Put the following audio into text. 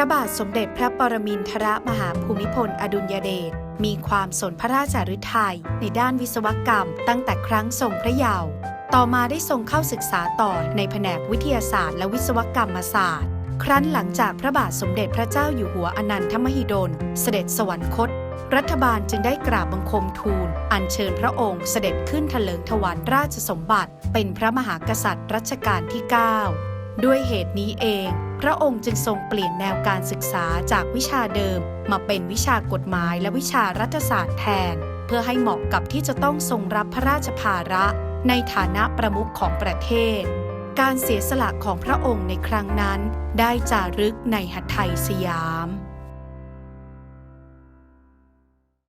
ระบาทสมเด็จพระปรมินทรมหาภูมิพลอดุลยเดชมีความสนพระราชฤทัยในด้านวิศวกรรมตั้งแต่ครั้งทรงพระเยาว์ต่อมาได้ทรงเข้าศึกษาต่อในแผนกวิทยาศาสตร์และวิศวกรรมศาสตร์ ครั้นหลังจากพระบาทสมเด็จพระเจ้าอยู่หัวอนันทมหิดล เสด็จสวรรคต รัฐบาลจึงได้กราบบังคมทูล อัญเชิญพระองค์เสด็จขึ้นถลิงถวันราชสมบัติ เป็นพระมหากษัตริย์รัชกาลที่ 9 ด้วยเหตุนี้เอง พระองค์จึงทรงเปลี่ยนแนวการศึกษาจากวิชาเดิม มาเป็นวิชากฎหมายและวิชารัฐศาสตร์แทน เพื่อให้เหมาะกับที่จะต้องทรงรับพระราชภาระ ในฐานะประมุขของประเทศ การเสียสละของพระองค์ในครั้งนั้น ได้จารึกในหัตถไทยสยาม